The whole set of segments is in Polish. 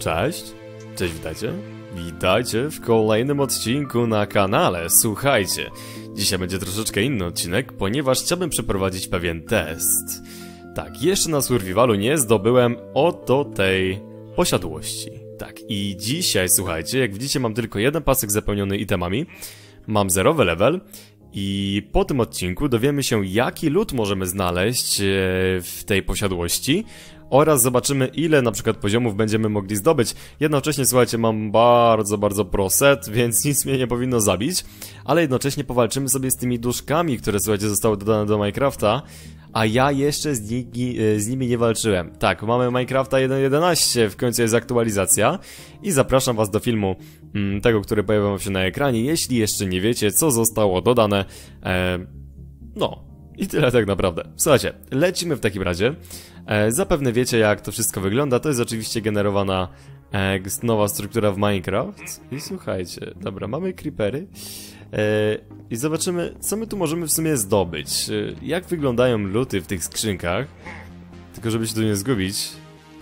Cześć, cześć, witajcie. Witajcie w kolejnym odcinku na kanale. Słuchajcie, dzisiaj będzie troszeczkę inny odcinek, ponieważ chciałbym przeprowadzić pewien test. Tak, jeszcze na survivalu nie zdobyłem oto tej posiadłości. Tak, i dzisiaj, słuchajcie, jak widzicie mam tylko jeden pasek zapełniony itemami, mam zerowy level i po tym odcinku dowiemy się, jaki lód możemy znaleźć e, w tej posiadłości oraz zobaczymy, ile na przykład poziomów będziemy mogli zdobyć. Jednocześnie, słuchajcie, mam bardzo, bardzo proset, więc nic mnie nie powinno zabić, ale jednocześnie powalczymy sobie z tymi duszkami, które, słuchajcie, zostały dodane do Minecrafta, a ja jeszcze z, nimi, z nimi nie walczyłem. Tak, mamy Minecrafta 1.11, w końcu jest aktualizacja i zapraszam was do filmu mm, tego, który pojawia się na ekranie, jeśli jeszcze nie wiecie, co zostało dodane. E, no, i tyle tak naprawdę. Słuchajcie, lecimy w takim razie. E, zapewne wiecie, jak to wszystko wygląda. To jest oczywiście generowana e, nowa struktura w Minecraft. I słuchajcie, dobra, mamy creepery. E, I zobaczymy, co my tu możemy w sumie zdobyć. E, jak wyglądają luty w tych skrzynkach. Tylko żeby się tu nie zgubić.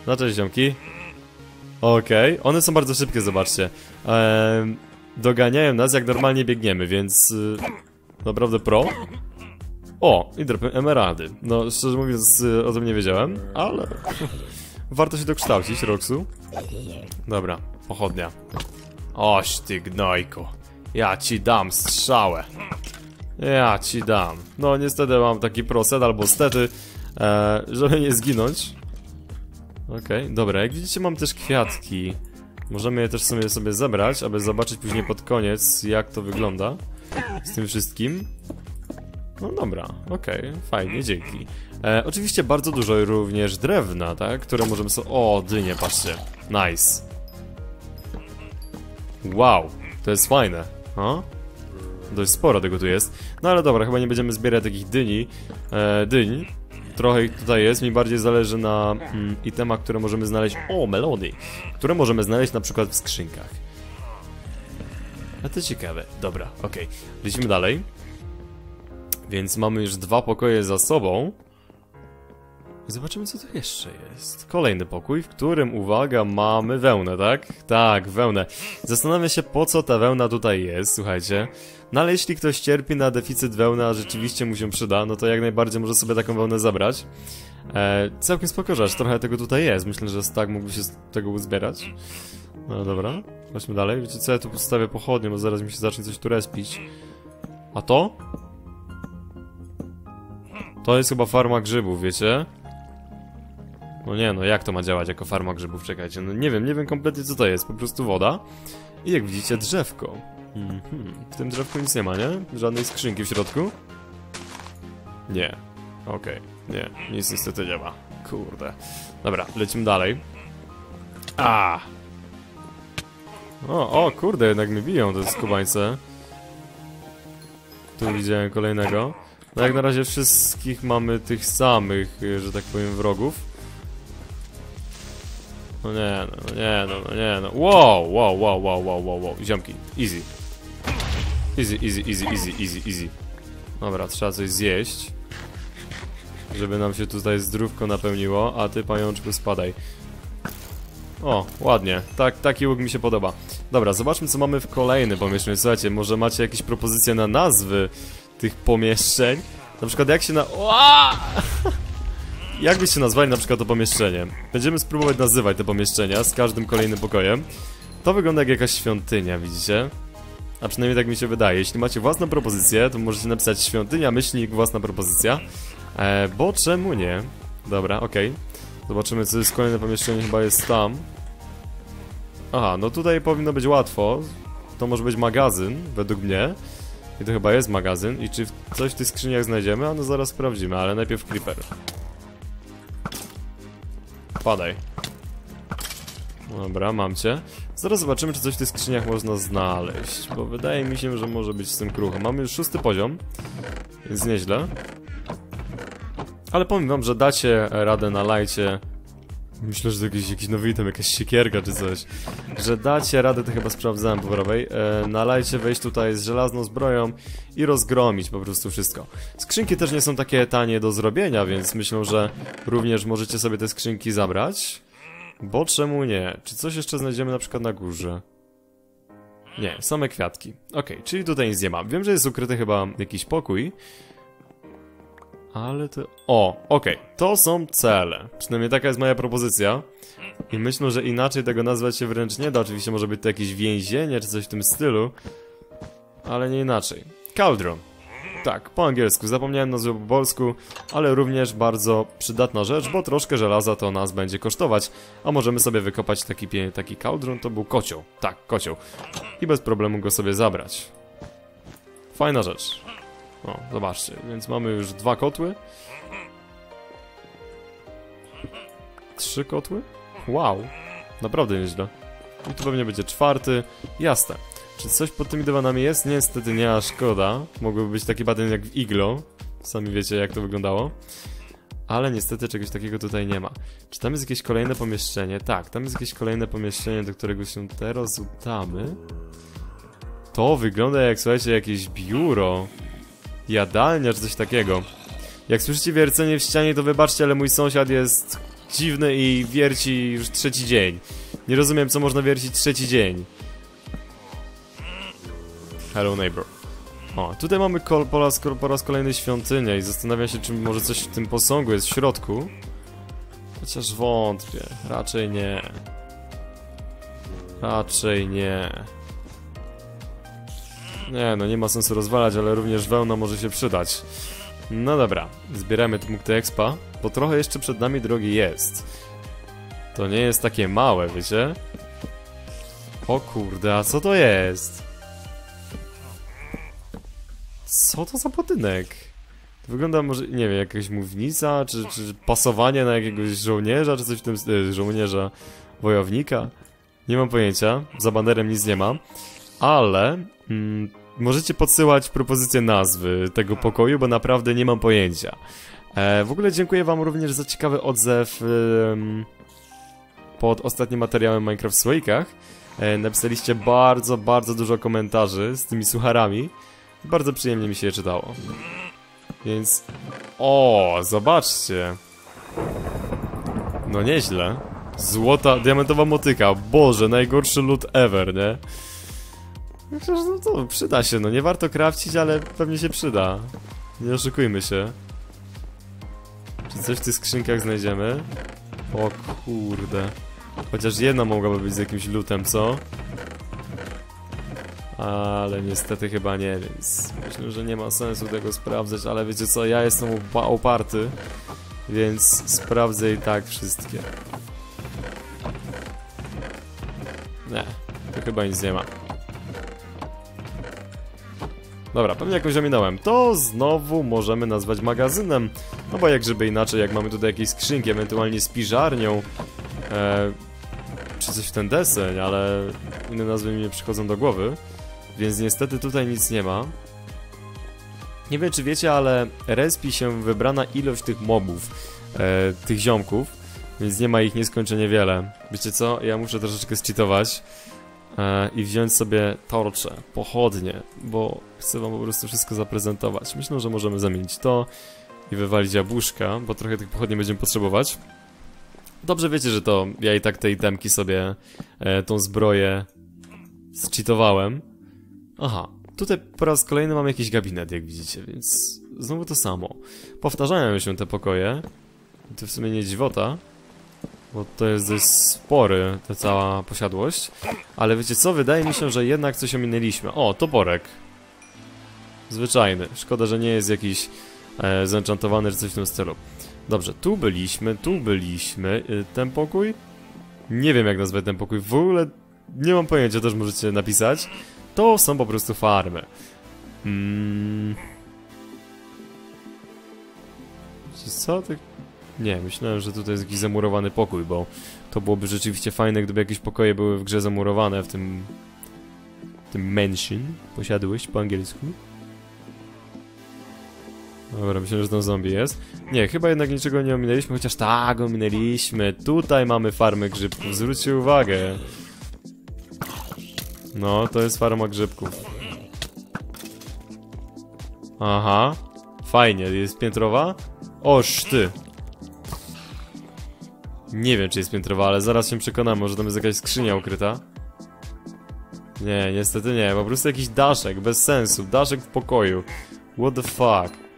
No cześć, ziomki. Okej, okay. one są bardzo szybkie, zobaczcie. E, doganiają nas, jak normalnie biegniemy, więc... E, naprawdę pro. O, i dropy emeraldy. No, szczerze mówiąc, o tym nie wiedziałem, ale... Warto się dokształcić, Roxu. Dobra, pochodnia. Oś ty gnojku. Ja ci dam strzałę. Ja ci dam. No, niestety mam taki proset, albo stety, e, żeby nie zginąć. Okej, okay, dobra, jak widzicie mam też kwiatki. Możemy je też sobie, sobie zebrać, aby zobaczyć później pod koniec, jak to wygląda z tym wszystkim. No dobra, okej, okay, fajnie, dzięki. E, oczywiście bardzo dużo również drewna, tak? Które możemy sobie... O, dynie, patrzcie. Nice. Wow, to jest fajne. O? Dość sporo tego tu jest. No ale dobra, chyba nie będziemy zbierać takich dyni. E, dyń. Trochę ich tutaj jest. Mi bardziej zależy na mm, itemach, które możemy znaleźć... O, melody! Które możemy znaleźć na przykład w skrzynkach. A to ciekawe. Dobra, okej. Okay. Lecimy dalej. Więc mamy już dwa pokoje za sobą. Zobaczymy, co tu jeszcze jest. Kolejny pokój, w którym, uwaga, mamy wełnę, tak? Tak, wełnę. Zastanawiam się, po co ta wełna tutaj jest, słuchajcie. No ale jeśli ktoś cierpi na deficyt wełny, a rzeczywiście mu się przyda, no to jak najbardziej może sobie taką wełnę zabrać. E, całkiem spoko, trochę tego tutaj jest. Myślę, że tak mógłby się z tego uzbierać. No dobra, chodźmy dalej. Wiecie co, ja tu postawię pochodnie, bo zaraz mi się zacznie coś tu respić. A to? To jest chyba farma grzybów, wiecie? No nie, no jak to ma działać jako farma grzybów? Czekajcie, no nie wiem, nie wiem kompletnie co to jest, po prostu woda. I jak widzicie, drzewko. Mm -hmm. W tym drzewku nic nie ma, nie? Żadnej skrzynki w środku? Nie. Okej, okay. nie, nic niestety nie ma. Kurde. Dobra, lecimy dalej. A. O, o, kurde, jednak mi biją te skubańce. Tu widziałem kolejnego. No jak na razie wszystkich mamy tych samych, y, że tak powiem, wrogów. No nie, no, no nie, no, no nie, no. Wow, wow, wow, wow, wow, wow, wow. Ziomki, easy. Easy, easy, easy, easy, easy, easy. Dobra, trzeba coś zjeść. Żeby nam się tutaj zdrówko napełniło, a ty pajączku spadaj. O, ładnie. Tak, taki łuk mi się podoba. Dobra, zobaczmy co mamy w kolejnym pomieszczeniu. Słuchajcie, może macie jakieś propozycje na nazwy tych pomieszczeń. Na przykład jak się na... Jak byście nazwali na przykład to pomieszczenie? Będziemy spróbować nazywać te pomieszczenia z każdym kolejnym pokojem. To wygląda jak jakaś świątynia, widzicie? A przynajmniej tak mi się wydaje. Jeśli macie własną propozycję, to możecie napisać świątynia, myślnik, własna propozycja. E, bo czemu nie? Dobra, okej. Okay. Zobaczymy, co jest kolejne pomieszczenie, chyba jest tam. Aha, no tutaj powinno być łatwo. To może być magazyn, według mnie. I to chyba jest magazyn. I czy coś w tych skrzyniach znajdziemy? A no zaraz sprawdzimy, ale najpierw creeper. Padaj. Dobra, mam cię. Zaraz zobaczymy, czy coś w tych skrzyniach można znaleźć, bo wydaje mi się, że może być z tym krucho. Mamy już szósty poziom, więc nieźle. Ale powiem wam, że dacie radę na lajcie Myślę, że to jakiś, jakiś nowy item, jakaś siekierka czy coś. Że dacie radę, to chyba sprawdzałem po prawej. E, wejść tutaj z żelazną zbroją i rozgromić po prostu wszystko. Skrzynki też nie są takie tanie do zrobienia, więc myślę, że również możecie sobie te skrzynki zabrać. Bo czemu nie? Czy coś jeszcze znajdziemy na przykład na górze? Nie, same kwiatki. Okej, czyli tutaj nic nie ma. Wiem, że jest ukryty chyba jakiś pokój. Ale to... O, okej. To są cele. Przynajmniej taka jest moja propozycja. I myślę, że inaczej tego nazwać się wręcz nie da. Oczywiście może być to jakieś więzienie, czy coś w tym stylu. Ale nie inaczej. Cauldron. Tak, po angielsku. Zapomniałem nazwy po polsku, ale również bardzo przydatna rzecz, bo troszkę żelaza to nas będzie kosztować. A możemy sobie wykopać taki, taki cauldron, to był kocioł. Tak, kocioł. I bez problemu go sobie zabrać. Fajna rzecz. O, zobaczcie, więc mamy już dwa kotły. Trzy kotły? Wow, naprawdę nieźle. I tu pewnie będzie czwarty. Jasne. Czy coś pod tymi dywanami jest? Niestety nie, a szkoda. Mogłyby być taki patent jak w Iglo. Sami wiecie jak to wyglądało. Ale niestety czegoś takiego tutaj nie ma. Czy tam jest jakieś kolejne pomieszczenie? Tak, tam jest jakieś kolejne pomieszczenie, do którego się teraz udamy. To wygląda jak, słuchajcie, jakieś biuro. Jadalnia czy coś takiego. Jak słyszycie wiercenie w ścianie, to wybaczcie, ale mój sąsiad jest dziwny i wierci już trzeci dzień. Nie rozumiem, co można wiercić trzeci dzień. Hello neighbor. O, tutaj mamy kol, po, raz, po raz kolejny świątynię i zastanawiam się, czy może coś w tym posągu jest w środku. Chociaż wątpię. Raczej nie. Raczej nie. Nie, no nie ma sensu rozwalać, ale również wełna może się przydać. No dobra, zbieramy punkty expa, bo trochę jeszcze przed nami drogi jest. To nie jest takie małe, wiecie? O kurde, a co to jest? Co to za budynek? Wygląda może, nie wiem, jakaś mównica, czy, czy pasowanie na jakiegoś żołnierza, czy coś w tym stylu, żołnierza, wojownika? Nie mam pojęcia, za banerem nic nie ma, ale mm, możecie podsyłać propozycje nazwy tego pokoju, bo naprawdę nie mam pojęcia. E, w ogóle dziękuję wam również za ciekawy odzew ym, pod ostatnim materiałem Minecraft w Słoikach. E, napisaliście bardzo, bardzo dużo komentarzy z tymi sucharami. Bardzo przyjemnie mi się je czytało. Więc... O, zobaczcie. No nieźle. Złota, diamentowa motyka. Boże, najgorszy loot ever, nie? Myślę, że no to przyda się, no nie warto krawcić, ale pewnie się przyda. Nie oszukujmy się. Czy coś w tych skrzynkach znajdziemy? O kurde. Chociaż jedna mogłaby być z jakimś lutem, co? Ale niestety chyba nie, więc myślę, że nie ma sensu tego sprawdzać, ale wiecie co, ja jestem upa uparty, więc sprawdzę i tak wszystkie. Nie, to chyba nic nie ma. Dobra, pewnie jakoś ominąłem. To znowu możemy nazwać magazynem. No bo jak żeby inaczej, jak mamy tutaj jakieś skrzynki, ewentualnie spiżarnią, e, czy coś w ten deseń, ale inne nazwy mi nie przychodzą do głowy. Więc niestety tutaj nic nie ma. Nie wiem czy wiecie, ale respi się wybrana ilość tych mobów, e, tych ziomków, więc nie ma ich nieskończenie wiele. Wiecie co? Ja muszę troszeczkę zcheatować i wziąć sobie torcze, pochodnie, bo chcę wam po prostu wszystko zaprezentować. Myślę, że możemy zamienić to i wywalić jabłuszka, bo trochę tych pochodni będziemy potrzebować. Dobrze wiecie, że to ja i tak te itemki sobie, e, tą zbroję zcheatowałem. Aha, tutaj po raz kolejny mam jakiś gabinet, jak widzicie, więc znowu to samo. Powtarzają się te pokoje. To w sumie nie dziwota, bo to jest dość spory, ta cała posiadłość. Ale wiecie co, wydaje mi się, że jednak coś ominęliśmy. O, toporek. Zwyczajny. Szkoda, że nie jest jakiś e, zenchantowany czy coś w tym stylu. Dobrze, tu byliśmy, tu byliśmy. E, ten pokój? Nie wiem jak nazwać ten pokój. W ogóle nie mam pojęcia, też możecie napisać. To są po prostu farmy. Mm. Czy co? Ty... Nie, myślałem, że tutaj jest jakiś zamurowany pokój, bo to byłoby rzeczywiście fajne, gdyby jakieś pokoje były w grze zamurowane w tym... tym mansion. Posiadłeś po angielsku? Dobra, myślę, że tam zombie jest. Nie, chyba jednak niczego nie ominęliśmy, chociaż tak, ominęliśmy. Tutaj mamy farmę grzybków, zwróćcie uwagę. No, to jest farma grzybków. Aha. Fajnie, jest piętrowa? Oż ty. Nie wiem, czy jest piętrowa, ale zaraz się przekonamy, może tam jest jakaś skrzynia ukryta. Nie, niestety nie, po prostu jakiś daszek, bez sensu, daszek w pokoju. What the fuck.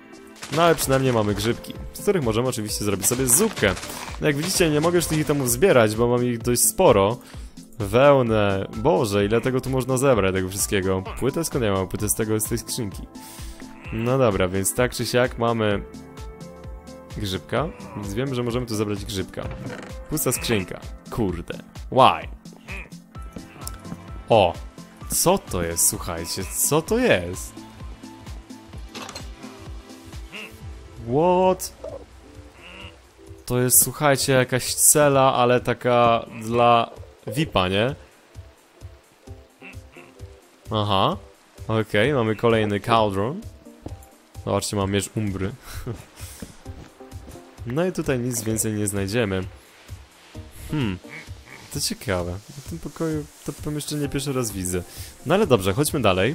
No ale przynajmniej mamy grzybki, z których możemy oczywiście zrobić sobie zupkę. No jak widzicie, nie mogę już tych itemów zbierać, bo mam ich dość sporo. Wełnę, boże, ile tego tu można zebrać, tego wszystkiego. Płytę skąd ja mam? Płytę z tego, z tej skrzynki. No dobra, więc tak czy siak mamy grzybka, więc wiem, że możemy tu zebrać grzybka. Pusta skrzynka. Kurde. Why? O! Co to jest, słuchajcie? Co to jest? What? To jest, słuchajcie, jakaś cela, ale taka dla VIPa, nie? Aha. Okej, okay, mamy kolejny cauldron. Zobaczcie, mam miecz umbry. no i tutaj nic więcej nie znajdziemy. Hmm. To ciekawe. W tym pokoju to pomieszczenie pierwszy raz widzę. No ale dobrze, chodźmy dalej.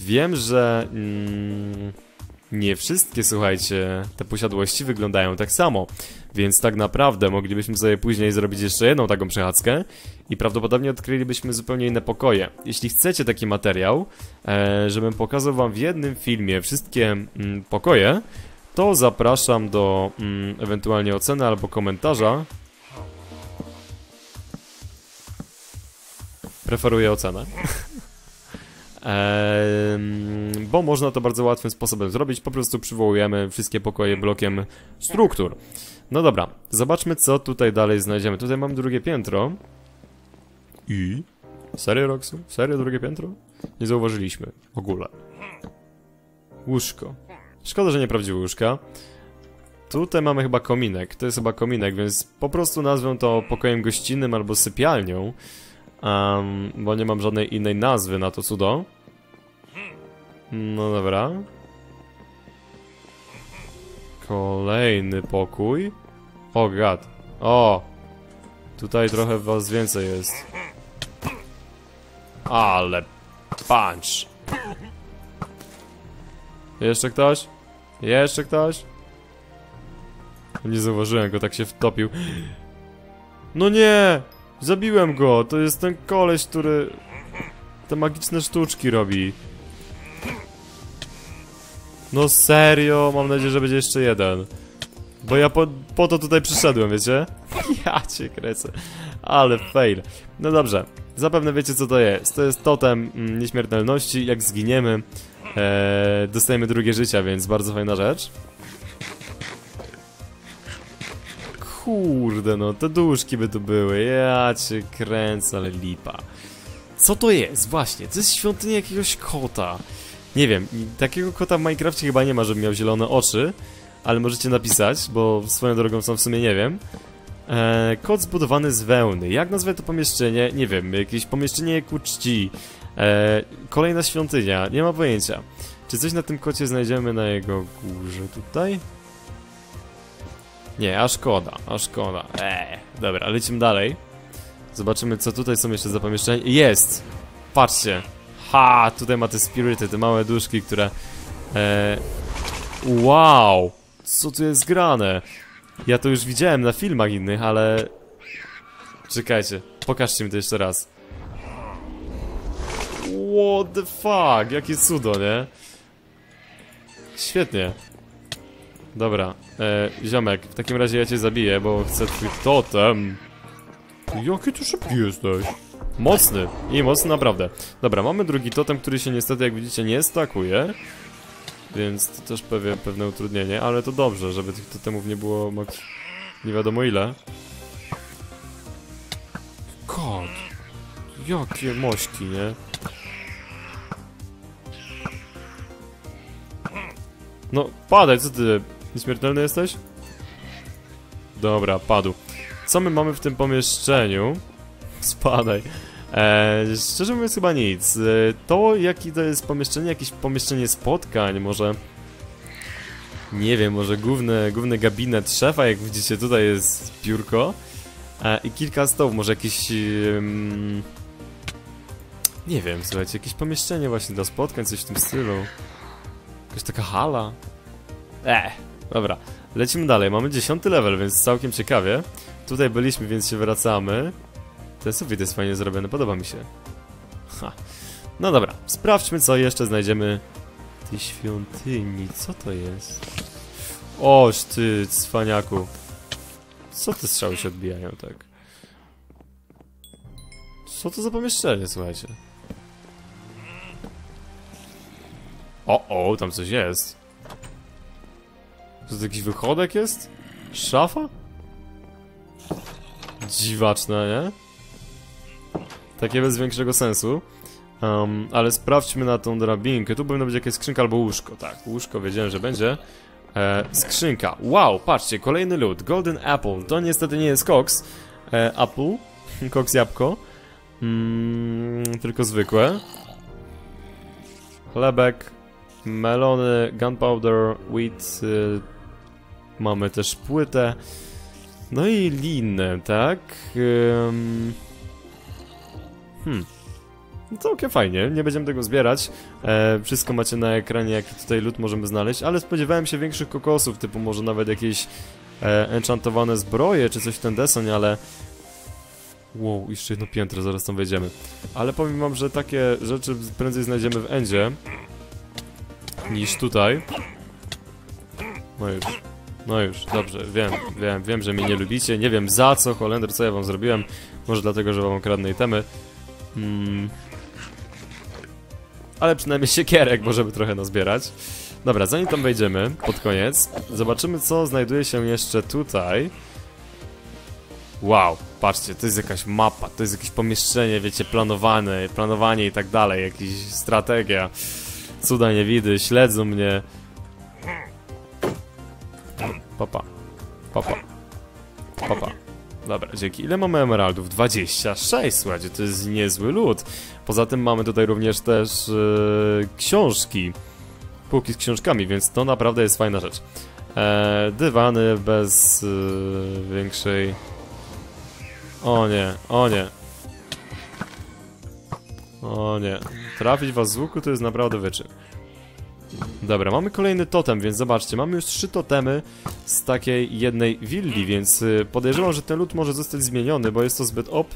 Wiem, że... Mm, nie wszystkie, słuchajcie, te posiadłości wyglądają tak samo. Więc tak naprawdę moglibyśmy sobie później zrobić jeszcze jedną taką przechadzkę i prawdopodobnie odkrylibyśmy zupełnie inne pokoje. Jeśli chcecie taki materiał, e, żebym pokazał wam w jednym filmie wszystkie mm, pokoje, to zapraszam do mm, ewentualnie oceny albo komentarza. Preferuję ocenę. bo można to bardzo łatwym sposobem zrobić, po prostu przywołujemy wszystkie pokoje blokiem struktur. No dobra, zobaczmy co tutaj dalej znajdziemy. Tutaj mam drugie piętro. I? Serio, Roxu? Serio, drugie piętro? Nie zauważyliśmy. W ogóle. Łóżko. Szkoda, że nie prawdziwe łóżka. Tutaj mamy chyba kominek. To jest chyba kominek, więc po prostu nazwę to pokojem gościnnym albo sypialnią. Um, bo nie mam żadnej innej nazwy na to cudo. No dobra. Kolejny pokój. O gad. O! Tutaj trochę was więcej jest. Ale punch. Jeszcze ktoś? Jeszcze ktoś? Nie zauważyłem go, tak się wtopił. No nie! Zabiłem go! To jest ten koleś, który... Te magiczne sztuczki robi. No serio, mam nadzieję, że będzie jeszcze jeden. Bo ja po, po to tutaj przyszedłem, wiecie? Ja cię krecę. Ale fail. No dobrze, zapewne wiecie co to jest. To jest totem mm, nieśmiertelności. Jak zginiemy, e, dostajemy drugie życia, więc bardzo fajna rzecz. Kurde no, te duszki by tu były. Ja cię kręcę, ale lipa. Co to jest? Właśnie, to jest świątynia jakiegoś kota. Nie wiem, takiego kota w Minecrafcie chyba nie ma, żeby miał zielone oczy, ale możecie napisać, bo swoją drogą sam w sumie nie wiem. Eee, kot zbudowany z wełny. Jak nazwę to pomieszczenie? Nie wiem, jakieś pomieszczenie ku czci. Eee, kolejna świątynia, nie ma pojęcia. Czy coś na tym kocie znajdziemy na jego górze tutaj? Nie, a szkoda, a szkoda. Eee, dobra, lecimy dalej. Zobaczymy, co tutaj są jeszcze za pomieszczenia. Jest! Patrzcie, Ha, tutaj ma te spirity, te małe duszki, które... E, wow! Co tu jest grane? Ja to już widziałem na filmach innych, ale... Czekajcie, pokażcie mi to jeszcze raz. What the fuck? Jakie cudo, nie? Świetnie. Dobra, e, ziomek, w takim razie ja cię zabiję, bo chcę twój totem. Jaki ty szybki jesteś. Mocny. I mocny naprawdę. Dobra, mamy drugi totem, który się niestety, jak widzicie, nie stakuje. Więc to też pewnie, pewne utrudnienie, ale to dobrze, żeby tych totemów nie było nie wiadomo ile. Kot. Jakie mośki, nie? No, padaj, co ty? Nieśmiertelny jesteś? Dobra, padł. Co my mamy w tym pomieszczeniu? Spadaj. E, szczerze mówiąc chyba nic. E, to jakie to jest pomieszczenie, jakieś pomieszczenie spotkań, może... Nie wiem, może główny, główny gabinet szefa, jak widzicie tutaj jest biurko. E, I kilka stołów, może jakieś... nie wiem, słuchajcie, jakieś pomieszczenie właśnie do spotkań, coś w tym stylu. Jakaś taka hala. Eh, dobra. Lecimy dalej, mamy dziesiąty level, więc całkiem ciekawie. Tutaj byliśmy, więc się wracamy. Ten sufit jest fajnie zrobiony, podoba mi się. Ha. No dobra, sprawdźmy co jeszcze znajdziemy tej świątyni. Co to jest? Oż ty, cwaniaku. Co te strzały się odbijają tak? Co to za pomieszczenie, słuchajcie? O, o, tam coś jest. To jakiś wychodek jest? Szafa? Dziwaczne, nie? Takie bez większego sensu. Um, ale sprawdźmy na tą drabinkę. Tu powinno być jakieś skrzynka albo łóżko. Tak, łóżko wiedziałem, że będzie. E, skrzynka. Wow, patrzcie, kolejny lód. Golden Apple. To niestety nie jest koks. E, apple. Koks jabłko. Mm, tylko zwykłe. Chlebek. Melony, gunpowder, wheat. Y, mamy też płytę. No i linę, tak? Ym... Hmm. No całkiem fajnie, nie będziemy tego zbierać. E, wszystko macie na ekranie, jaki tutaj lód możemy znaleźć, ale spodziewałem się większych kokosów, typu może nawet jakieś e, enchantowane zbroje, czy coś w ten deson, ale... Wow, jeszcze jedno piętro, zaraz tam wejdziemy. Ale powiem wam, że takie rzeczy prędzej znajdziemy w Endzie niż tutaj. No już. No już, dobrze, wiem, wiem, wiem, że mnie nie lubicie, nie wiem za co, Holender, co ja wam zrobiłem, może dlatego, że wam kradnę itemy. Hmm. Ale przynajmniej siekierek możemy trochę nazbierać. Dobra, zanim tam wejdziemy, pod koniec, zobaczymy co znajduje się jeszcze tutaj. Wow, patrzcie, to jest jakaś mapa, to jest jakieś pomieszczenie, wiecie, planowane, planowanie i tak dalej, jakaś strategia. Cuda nie widy, śledzą mnie. Papa. Papa. Papa. Dobra, dzięki. Ile mamy emeraldów? 26, słuchajcie, to jest niezły lód. Poza tym mamy tutaj również też yy, książki. Półki z książkami, więc to naprawdę jest fajna rzecz. E, dywany bez yy, większej... O nie, o nie. O nie. Trafić was z łuku to jest naprawdę wyczyn. Dobra, mamy kolejny totem, więc zobaczcie, mamy już trzy totemy z takiej jednej willi, więc y, podejrzewam, że ten lód może zostać zmieniony, bo jest to zbyt op.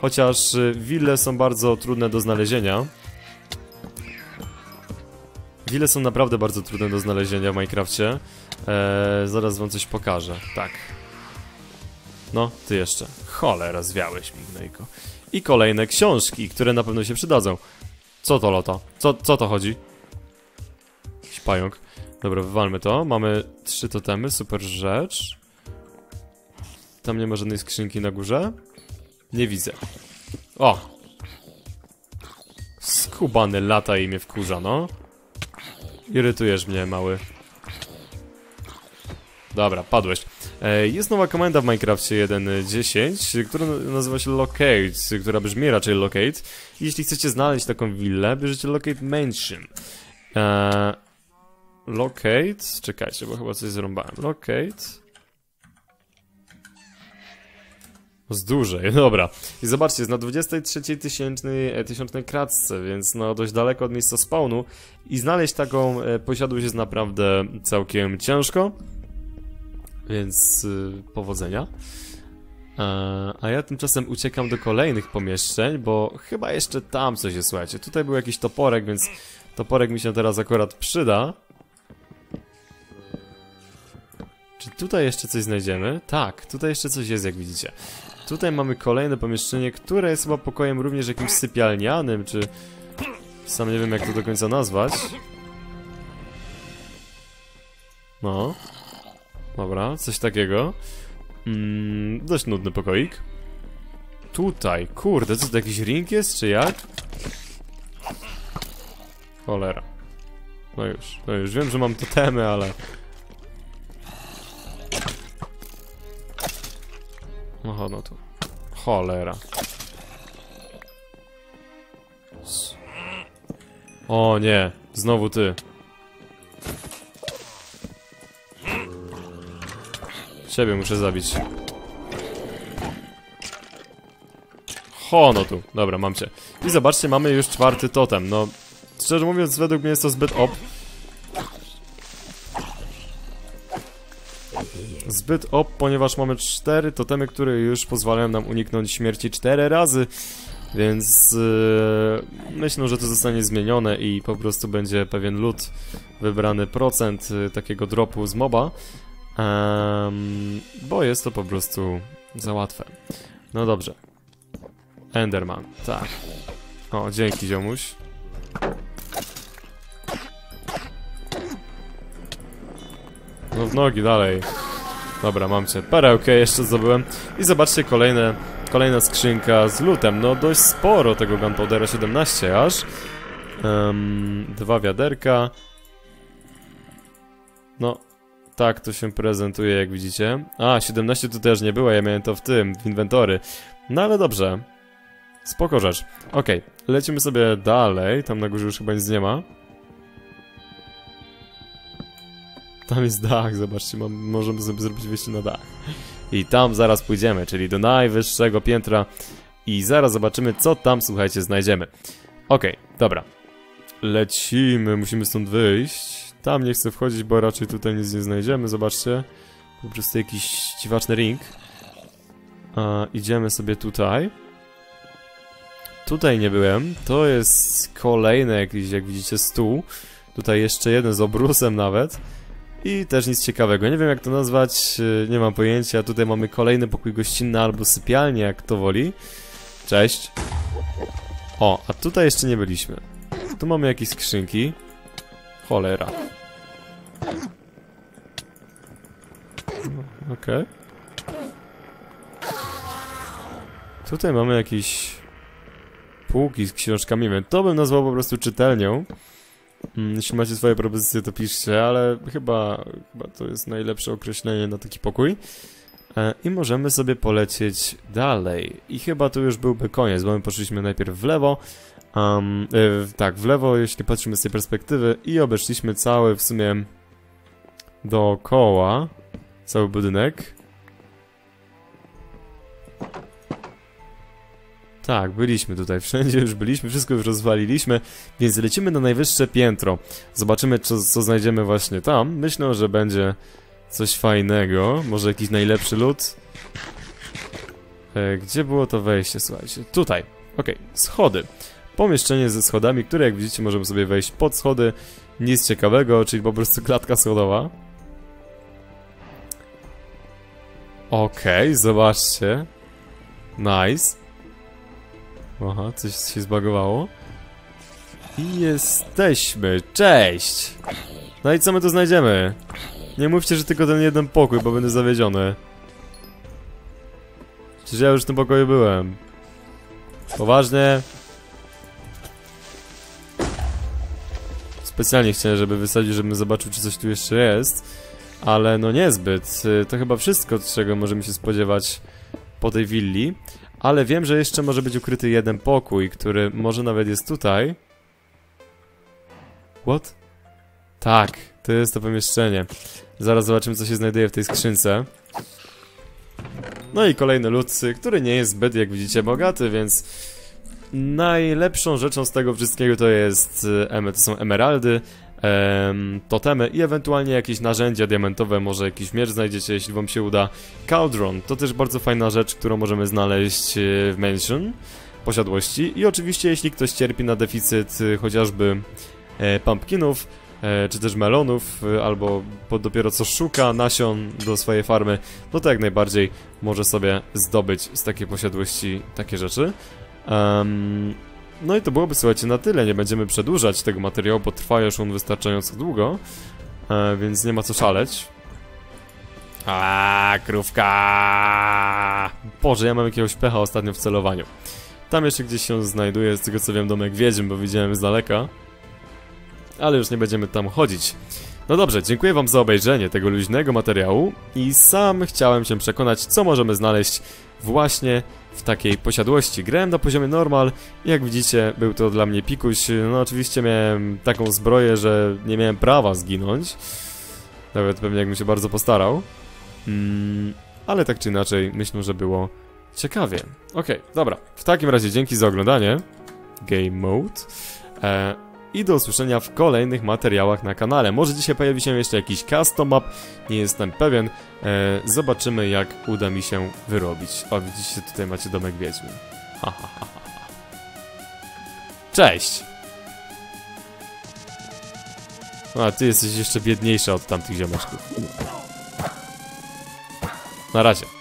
Chociaż y, wille są bardzo trudne do znalezienia. Wille są naprawdę bardzo trudne do znalezienia w Minecrafcie. Eee, zaraz wam coś pokażę. Tak. No, ty jeszcze. Cholera, zwiałeś mi, gnojko. I kolejne książki, które na pewno się przydadzą. Co to lota? Co, co to chodzi? Jakiś pająk. Dobra, wywalmy to. Mamy trzy totemy, super rzecz. Tam nie ma żadnej skrzynki na górze. Nie widzę. O! Skubany lata i mnie wkurza, no. Irytujesz mnie, mały. Dobra, padłeś. E, jest nowa komenda w Minecrafcie 1.10, która nazywa się Locate, która brzmi raczej Locate. Jeśli chcecie znaleźć taką willę, bierzecie Locate Mansion. E, locate, czekajcie, bo chyba coś zrąbałem. Locate. Z dłużej, dobra. I zobaczcie, jest na 23 tysięcznej, e, tysiącznej kratce, więc no dość daleko od miejsca spawnu. I znaleźć taką e, posiadłość jest naprawdę całkiem ciężko. Więc y, powodzenia. E, a ja tymczasem uciekam do kolejnych pomieszczeń, bo chyba jeszcze tam coś jest, słuchajcie. Tutaj był jakiś toporek, więc toporek mi się teraz akurat przyda. Czy tutaj jeszcze coś znajdziemy? Tak, tutaj jeszcze coś jest, jak widzicie. Tutaj mamy kolejne pomieszczenie, które jest chyba pokojem również jakimś sypialnianym, czy... Sam nie wiem, jak to do końca nazwać. No. Dobra, coś takiego. Mm, dość nudny pokoik. Tutaj, kurde, co to jakiś ring jest, czy jak? Cholera. No już, no już wiem, że mam totemy, ale... No, no tu. Cholera. O nie, znowu ty. Ciebie muszę zabić. Ho, no tu. Dobra, mam cię. I zobaczcie, mamy już czwarty totem. No, szczerze mówiąc, według mnie jest to zbyt op. zbyt op, ponieważ mamy cztery totemy, które już pozwalają nam uniknąć śmierci cztery razy. Więc yy, myślę, że to zostanie zmienione i po prostu będzie pewien lód wybrany procent yy, takiego dropu z moba. Um, bo jest to po prostu za łatwe. No dobrze. Enderman, tak. O, dzięki ziomuś. No w nogi dalej. Dobra, mam cię. Perełkę jeszcze zdobyłem. I zobaczcie kolejne, kolejna skrzynka z lutem. No dość sporo tego Gunpowdera 17 aż. Um, dwa wiaderka. No, tak to się prezentuje, jak widzicie. A, 17 tu też nie było, ja miałem to w tym, w inwentory. No ale dobrze. Spoko rzecz. Okej, okay, lecimy sobie dalej. Tam na górze już chyba nic nie ma. Tam jest dach, zobaczcie, mam, możemy sobie zrobić wyjście na dach. I tam zaraz pójdziemy, czyli do najwyższego piętra i zaraz zobaczymy, co tam, słuchajcie, znajdziemy. Okej, okay, dobra. Lecimy, musimy stąd wyjść. Tam nie chcę wchodzić, bo raczej tutaj nic nie znajdziemy, zobaczcie. Po prostu jakiś dziwaczny ring. A, idziemy sobie tutaj. Tutaj nie byłem. To jest kolejny jakiś, jak widzicie, stół. Tutaj jeszcze jeden z obrusem nawet. I też nic ciekawego. Nie wiem jak to nazwać, y, nie mam pojęcia. Tutaj mamy kolejny pokój gościnny albo sypialnię, jak to woli. Cześć. O, a tutaj jeszcze nie byliśmy. Tu mamy jakieś skrzynki. Cholera. Okej. Okay. Tutaj mamy jakieś półki z książkami. To bym nazwał po prostu czytelnią. Mm, jeśli macie swoje propozycje, to piszcie, ale chyba, chyba to jest najlepsze określenie na taki pokój. E, I możemy sobie polecieć dalej. I chyba tu już byłby koniec, bo my poszliśmy najpierw w lewo. Um, tak, w lewo, jeśli patrzymy z tej perspektywy i obeszliśmy cały w sumie dookoła cały budynek. Tak, byliśmy tutaj, wszędzie już byliśmy, wszystko już rozwaliliśmy, więc lecimy na najwyższe piętro. Zobaczymy, co, co znajdziemy właśnie tam. Myślę, że będzie coś fajnego, może jakiś najlepszy lód. E, gdzie było to wejście, słuchajcie? Tutaj, okej, okay. schody. Pomieszczenie ze schodami, które jak widzicie możemy sobie wejść pod schody. Nic ciekawego, czyli po prostu klatka schodowa. Okej, okay, zobaczcie. Nice. Aha, coś się zbagowało. I jesteśmy. Cześć! No i co my tu znajdziemy? Nie mówcie, że tylko ten jeden pokój, bo będę zawiedziony. Przecież ja już w tym pokoju byłem. Poważnie? Specjalnie chciałem, żeby wysadzić, żebym zobaczył, czy coś tu jeszcze jest. Ale no niezbyt. To chyba wszystko, czego możemy się spodziewać po tej willi. Ale wiem, że jeszcze może być ukryty jeden pokój, który może nawet jest tutaj. What? Tak, to jest to pomieszczenie. Zaraz zobaczymy, co się znajduje w tej skrzynce. No i kolejny lód, który nie jest zbyt, jak widzicie, bogaty, więc... Najlepszą rzeczą z tego wszystkiego to jest, e, to są emeraldy, em, totemy i ewentualnie jakieś narzędzia diamentowe, może jakiś miecz znajdziecie, jeśli wam się uda. Cauldron to też bardzo fajna rzecz, którą możemy znaleźć e, w Mansion, posiadłości. I oczywiście, jeśli ktoś cierpi na deficyt e, chociażby pumpkinów, czy też melonów, albo dopiero co szuka nasion do swojej farmy, no to jak najbardziej może sobie zdobyć z takiej posiadłości takie rzeczy. Um, no i to byłoby, słuchajcie, na tyle. Nie będziemy przedłużać tego materiału, bo trwa już on wystarczająco długo. E, więc nie ma co szaleć. A krówka! Boże, ja mam jakiegoś pecha ostatnio w celowaniu. Tam jeszcze gdzieś się znajduje, z tego co wiem, domek wiedźm, bo widziałem z daleka. Ale już nie będziemy tam chodzić. No dobrze, dziękuję wam za obejrzenie tego luźnego materiału i sam chciałem się przekonać, co możemy znaleźć właśnie w takiej posiadłości. Grałem na poziomie normal i jak widzicie był to dla mnie pikuś. No oczywiście miałem taką zbroję, że nie miałem prawa zginąć. Nawet pewnie jakbym się bardzo postarał. Mm, ale tak czy inaczej myślę, że było ciekawie. Okej, okay, dobra. W takim razie dzięki za oglądanie. Game Mode. E, i do usłyszenia w kolejnych materiałach na kanale. Może dzisiaj pojawi się jeszcze jakiś custom map, nie jestem pewien. E, zobaczymy jak uda mi się wyrobić. O, widzicie, tutaj macie domek ha. Cześć! A, ty jesteś jeszcze biedniejsza od tamtych ziomeczków. Na razie.